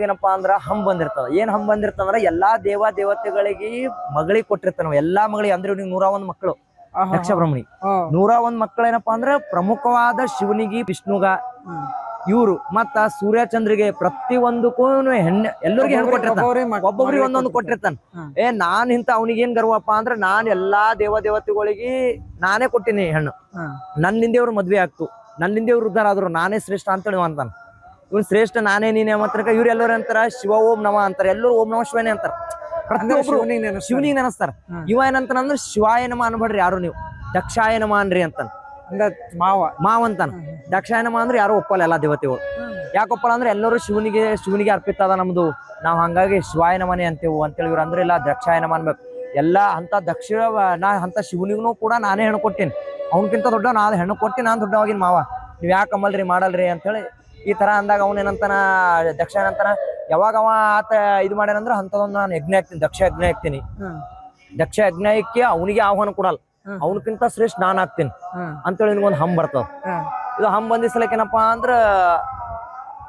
ಏನಪ್ಪಾ ಅಂದ್ರ ಹಂಬ್ ಬಂದಿರ್ತದ ಏನ್ ಹಂಬ್ ಬಂದಿರ್ತಂದ್ರ ಎಲ್ಲಾ ದೇವ ದೇವತೆಗಳಿಗೆ ಮಗಳಿಗೆ ಕೊಟ್ಟಿರ್ತಾನ ಎಲ್ಲಾ ಮಗಳಿಗೆ ಅಂದ್ರೆ ಇವ್ನಿಗೆ ನೂರ ಒಂದ್ ಮಕ್ಕಳು ಯಕ್ಷ ಬ್ರಹ್ಮಣಿ ನೂರ ಒಂದ್ ಮಕ್ಕಳು ಏನಪ್ಪಾ ಅಂದ್ರೆ ಪ್ರಮುಖವಾದ ಶಿವನಿಗೆ ವಿಷ್ಣುಗ. ಇವ್ರು ಮತ್ತ ಸೂರ್ಯ ಚಂದ್ರಿಗೆ ಪ್ರತಿ ಒಂದಕ್ಕೂ ಹೆಣ್ಣು ಎಲ್ಲರಿಗೂ ಹೆಣ್ಣು ಕೊಟ್ಟಿರ್ತಾನ. ಒಬ್ಬೊಬ್ರಿಗೆ ಒಂದೊಂದು ಕೊಟ್ಟಿರ್ತಾನೆ. ಏ ನಾನ್ ಇಂತ ಅವನಿಗೆ ಏನ್ ಗರ್ವಪ್ಪ ಅಂದ್ರೆ ನಾನ್ ಎಲ್ಲಾ ದೇವ ದೇವತೆಗಳಿಗೆ ನಾನೇ ಕೊಟ್ಟಿನಿ ಹೆಣ್ಣು. ನನ್ನಿಂದ ಇವ್ರು ಮದ್ವೆ ಆಗ್ತು. ನನ್ನಿಂದ ಇವ್ರು ಉದ್ಧಾರ ಆದ್ರು ನಾನೇ ಶ್ರೇಷ್ಠ ಅಂತೇಳಿ ಅಂತಾನ. ಇವ್ನು ಶ್ರೇಷ್ಠ ನಾನೇ ನೀನೇ ಮಾತ್ರ ಇವ್ರು ಎಲ್ಲರೂ ಅಂತಾರ ಶಿವ ಓಂ ನಮ ಅಂತಾರ. ಎಲ್ಲರೂ ಓಂ ನಮ ಶಿವನೇ ಅಂತಾರ. ಪ್ರತಿಯೊಬ್ಬರು ಪ್ರತಿಯೊಬ್ರು ಶಿವನಿಗೆ ನೆನಸ್ತಾರೆ. ಇವ ಏನಂತಾನಂದ್ರ ಶಿವಾಯ ನಮ ಅನ್ಬೇಡ್ರಿ ಯಾರು ನೀವು. ದಕ್ಷಾಯ ನಮ ಅನ್ರಿ ಅಂತಾನ. ಮಾವ. ಮಾವ ಅಂತಾನ. ದಕ್ಷಾಯ ನಮ ಅಂದ್ರೆ ಯಾರು ಒಪ್ಪಲ್ಲ ಎಲ್ಲಾ ದೇವತೆಗಳು. ಯಾಕೊಪ್ಪಲ್ಲ ಅಂದ್ರೆ ಎಲ್ಲರೂ ಶಿವನಿಗೆ ಶಿವನಿಗೆ ಅರ್ಪಿತ ಅದ ನಮ್ದು. ನಾವ್ ಹಂಗಾಗಿ ಶಿವಾಯ ನಮನೆ ಅಂತೇವು ಅಂತೇಳಿ ಇವ್ರ ಅಂದ್ರೆ ಇಲ್ಲ ದಕ್ಷಾಯ ನಮ ಅನ್ಬೇಕು. ಎಲ್ಲಾ ಅಂತ ದಕ್ಷಿಣ ನಾ ಅಂತ ಶಿವನಿಗೂ ಕೂಡ ನಾನೇ ಹೆಣ್ಣು ಕೊಟ್ಟಿನ. ಅವನಕ್ಕಿಂತ ದೊಡ್ಡ ನಾ ಹೆಣ್ಣು ಕೊಟ್ಟಿ ನಾನ್ ದೊಡ್ಡವಾಗಿನ ಮಾವ. ನೀವು ಯಾಕೆ ಅಮ್ಮಲ್ರಿ ಮಾಡಲ್ರಿ ಅಂತೇಳಿ ಈ ತರ ಅಂದಾಗ ಅವನ ಏನಂತಾನ ದಕ್ಷ ಏನಂತಾನ ಯಾವಾಗ ಅವ ಆತ ಇದು ಮಾಡ್ಯಾನಂದ್ರ ಅಂತದೊಂದು ನಾನು ಯಜ್ಞ ಹಾಕ್ತೀನಿ ದಕ್ಷ ಯಜ್ಞ ಹಾಕ್ತೀನಿ. ಹ್ಮ್. ದಕ್ಷ ಯಜ್ಞಕ್ಕೆ ಅವನಿಗೆ ಆಹ್ವಾನ ಕೊಡಲ್ಲ. ಅವನಕ್ಕಿಂತ ಶ್ರೇಷ್ಠ ನಾನು ಆಗ್ತೀನಿ ಅಂತ ಅಂತೇಳಿ ನಿನ್ಗೊಂದು ಹಂಬ ಬರ್ತದ. ಇದು ಹಂ ಬಂದಿಸ್ಲಕ್ ಏನಪ್ಪಾ ಅಂದ್ರ